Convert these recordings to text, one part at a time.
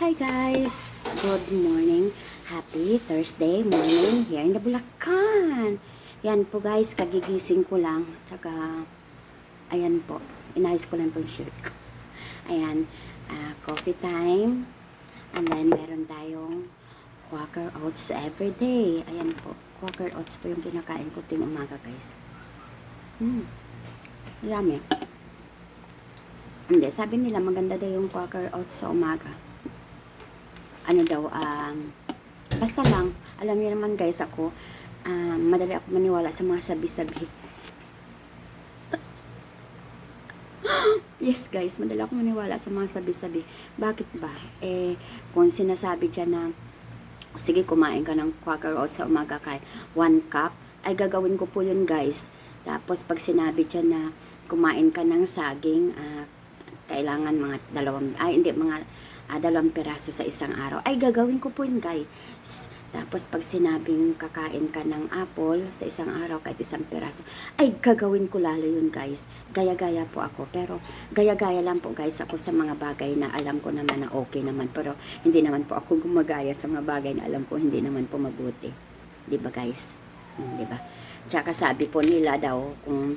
Hi guys! Good morning. Happy Thursday morning here in the Bulacan. Yan po guys, kagigising ko lang. Tsaka, ayan po, inayos ko lang tong shirt ko. Ayan, ah, coffee time. And then, meron tayong Quaker Oats every day. Ayan po, Quaker Oats po yung kinakain ko tuwing umaga guys. Hmm, yummy. Hindi, sabi nila maganda daw yung Quaker Oats sa umaga ano daw, um, basta lang, alam niyo naman guys, ako, um, madali ako maniwala sa mga sabi-sabi. yes guys, madali ako maniwala sa mga sabi-sabi. Bakit ba? Eh, kung sinasabi dyan na, sige kumain ka ng quaker oats sa umaga kay one cup, ay gagawin ko po yun guys. Tapos pag sinabi dyan na kumain ka ng saging, ah, kailangan mga dalawang, ay hindi, mga ah, dalawang piraso sa isang araw. Ay, gagawin ko po yun, guys. Tapos, pag sinabing kakain ka ng apple sa isang araw, kahit isang piraso, ay, gagawin ko lalo yun, guys. Gaya-gaya po ako. Pero, gaya-gaya lang po, guys, ako sa mga bagay na alam ko naman na okay naman. Pero, hindi naman po ako gumagaya sa mga bagay na alam ko hindi naman po mabuti. Ba, guys? Hmm, ba? Tsaka sabi po nila daw, kung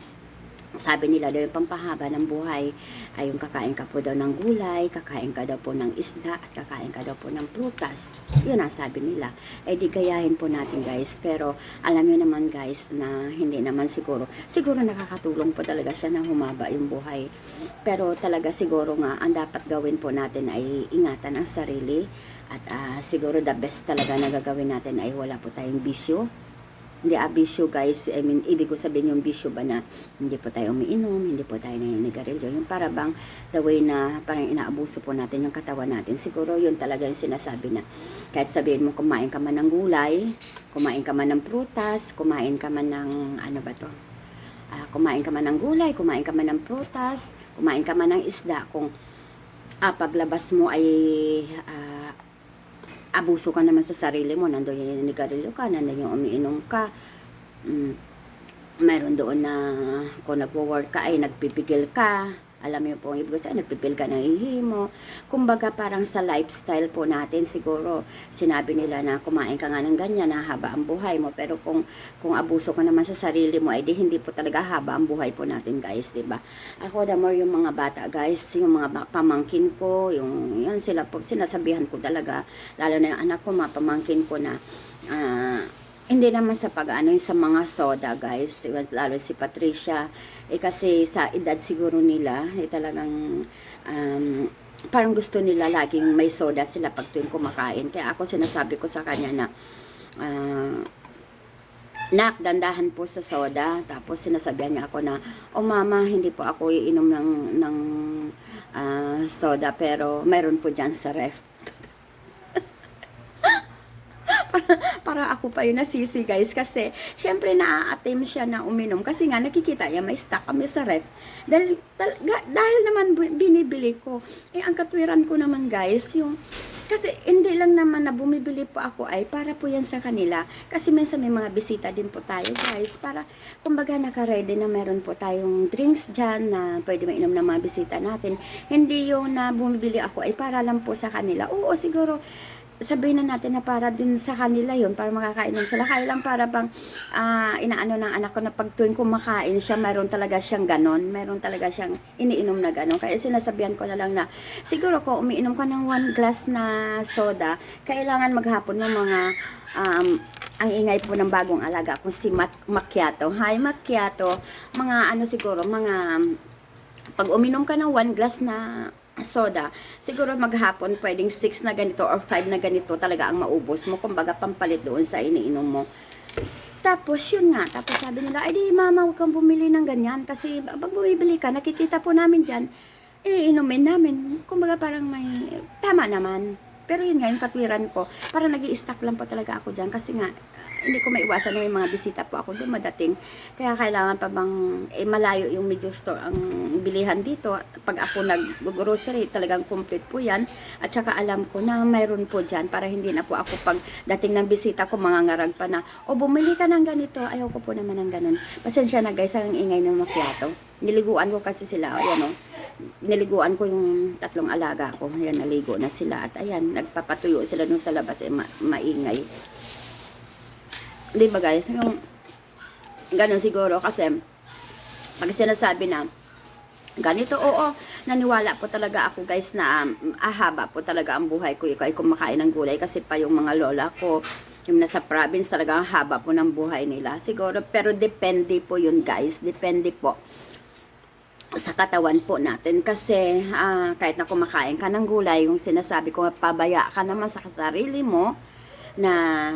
sabi nila daw yung pampahaba ng buhay ay yung kakain ka po daw ng gulay, kakain ka daw po ng isda, at kakain ka daw po ng prutas. Yun ang sabi nila. Eh di gayahin po natin guys. Pero alam nyo naman guys na hindi naman siguro. Siguro nakakatulong po talaga siya na humaba yung buhay. Pero talaga siguro nga ang dapat gawin po natin ay ingatan ang sarili. At ah, siguro the best talaga na gagawin natin ay wala po tayong bisyo hindi ah, bisyo guys, I mean, ibig ko sabihin yung bisyo ba na hindi po tayo umiinom, hindi po tayo naninigarilyo. Yung para bang the way na parang inaabuso po natin yung katawan natin. Siguro yun talaga yung sinasabi na kahit sabihin mo kumain ka man ng gulay, kumain ka man ng prutas, kumain ka man ng ano ba to? Ah, kumain ka man ng gulay, kumain ka man ng prutas, kumain ka man ng isda, kung ah, paglabas mo ay ah, abuso ka naman sa sarili mo, nandoon yung nanigarilyo ka, nandoon yung umiinom ka, mm, meron doon na kung nagwo-work ka ay nagpipigil ka, alam niyo po ang ibig sabihin, nagpipil ka ng ihi mo. Kumbaga parang sa lifestyle po natin siguro, sinabi nila na kumain ka nga ng ganyan, na haba ang buhay mo. Pero kung, kung abuso ka naman sa sarili mo, ay di hindi po talaga haba ang buhay po natin guys, 'di ba Ako, the more yung mga bata guys, yung mga pamangkin ko, yung, yan sila po, sinasabihan ko talaga, lalo na yung anak ko, mga pamangkin ko na, ah, hindi naman sa pag-ano sa mga soda guys lalo si Patricia eh kasi sa edad siguro nila eh talagang um, parang gusto nila laging may soda sila pag tuwing kumakain kaya ako sinasabi ko sa kanya na ah, Nak, dandahan po sa soda. Tapos sinasabihan niya ako na, oh mama, hindi po ako iinom ng, ng ah, soda, pero mayroon po dyan sa ref. para ako pa yun nasisi guys. Kasi syempre naa-attempt siya na uminom. Kasi nga nakikita niya may stock kami sa ref. Dahil, tal- ga- dahil naman binibili ko. Eh ang katwiran ko naman guys yung kasi hindi lang naman na bumibili po ako ay para po yan sa kanila. Kasi minsan may mga bisita din po tayo guys. Para kumbaga naka-ready na meron po tayong drinks dyan na pwede mainom ng mga bisita natin. Hindi yung na bumibili ako ay para lang po sa kanila. Oo siguro sabihin na natin na para din sa kanila yon para makakainom sila. Kaya lang para bang ah, inaano ng anak ko na pag tuwing kumakain siya, mayroon talaga siyang ganon. Mayroon talaga siyang iniinom na ganon. Kaya sinasabihan ko na lang na siguro kung umiinom ka ng one glass na soda, kailangan maghapon ng mga um, ang ingay po ng bagong alaga kung si Mat- Macchiato. Hi Macchiato. Mga ano siguro, mga pag uminom ka ng one glass na soda, siguro maghapon pwedeng 6 na ganito or 5 na ganito talaga ang maubos mo. Kumbaga pampalit doon sa iniinom mo. Tapos yun nga, tapos sabi nila, ay di mama, huwag kang bumili ng ganyan kasi pag bumibili ka, nakikita po namin dyan, eh inumin namin. Kumbaga parang may, tama naman. Pero yun nga, yung katwiran ko, parang nag stock lang po talaga ako dyan kasi nga, hindi ko maiwasan na may mga bisita po ako doon madating. Kaya kailangan pa bang, eh malayo yung middle store ang bilihan dito. Pag ako nag-grocery, talagang complete po yan. At saka alam ko na mayroon po dyan para hindi na po ako pag dating ng bisita ko, mangangarag pa na, o bumili ka ng ganito. Ayaw ko po naman ng ganun. Pasensya na guys, ang ingay ng macchiato. Niliguan ko kasi sila, ayan o. Niliguan ko yung tatlong alaga ko. Ayan, naligo na sila. At ayan, nagpapatuyo sila dun sa labas, eh, ma- maingay. Di ba guys? Yung, ganun siguro kasi, pag sinasabi na, ganito, oo, naniwala po talaga ako guys na um, ahaba po talaga ang buhay ko. Ikaw ay kumakain ng gulay kasi pa yung mga lola ko, yung nasa province talaga ang haba po ng buhay nila. Siguro, pero depende po yun guys. Depende po sa katawan po natin. Kasi ah, kahit na kumakain ka ng gulay, yung sinasabi ko, pabaya ka naman sa sarili mo na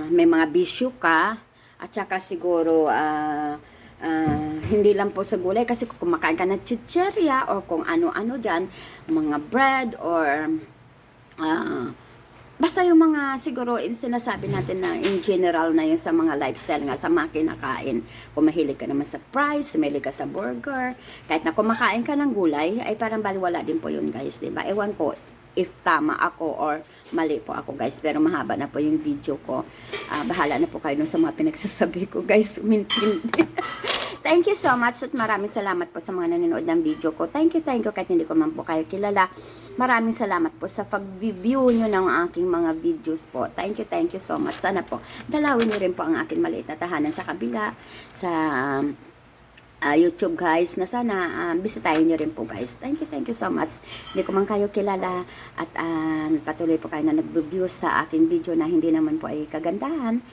may mga bisyo ka. At saka siguro ah, ah, hindi lang po sa gulay. Kasi kung kumakain ka ng chicherya o kung ano-ano dyan, mga bread or ah, basta yung mga siguro in sinasabi natin na in general na yung sa mga lifestyle nga sa mga kinakain. Kung mahilig ka naman sa fries, mahilig ka sa burger, kahit na kumakain ka ng gulay, ay parang baliwala din po yun guys, di ba? Ewan ko if tama ako or mali po ako guys, pero mahaba na po yung video ko. Ah, bahala na po kayo sa mga pinagsasabi ko guys, umintindi. Thank you so much at maraming salamat po sa mga nanonood ng video ko. Thank you, thank you kahit hindi ko man po kayo kilala. Maraming salamat po sa pag-view nyo ng aking mga videos po. Thank you, thank you so much. Sana po, dalawin nyo rin po ang aking maliit na tahanan sa kabila, sa ah, YouTube guys, na sana uh, bisitahin nyo rin po guys. Thank you, thank you so much. Hindi ko man kayo kilala at ah, patuloy po kayo na nag-view sa aking video na hindi naman po ay kagandahan.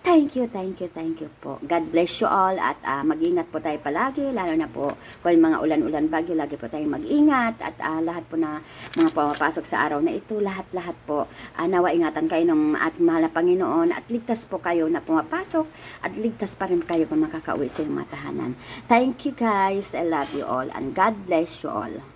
Thank you, thank you, thank you po. God bless you all at ah, mag-ingat po tayo palagi, lalo na po kung mga ulan-ulan bagyo, lagi po tayong mag-ingat at ah, lahat po na mga pumapasok sa araw na ito, lahat-lahat po, ah, nawa ingatan kayo ng ating mahal na Panginoon at ligtas po kayo na pumapasok at ligtas pa rin kayo kung makakauwi sa inyong mga tahanan. Thank you guys, I love you all and God bless you all.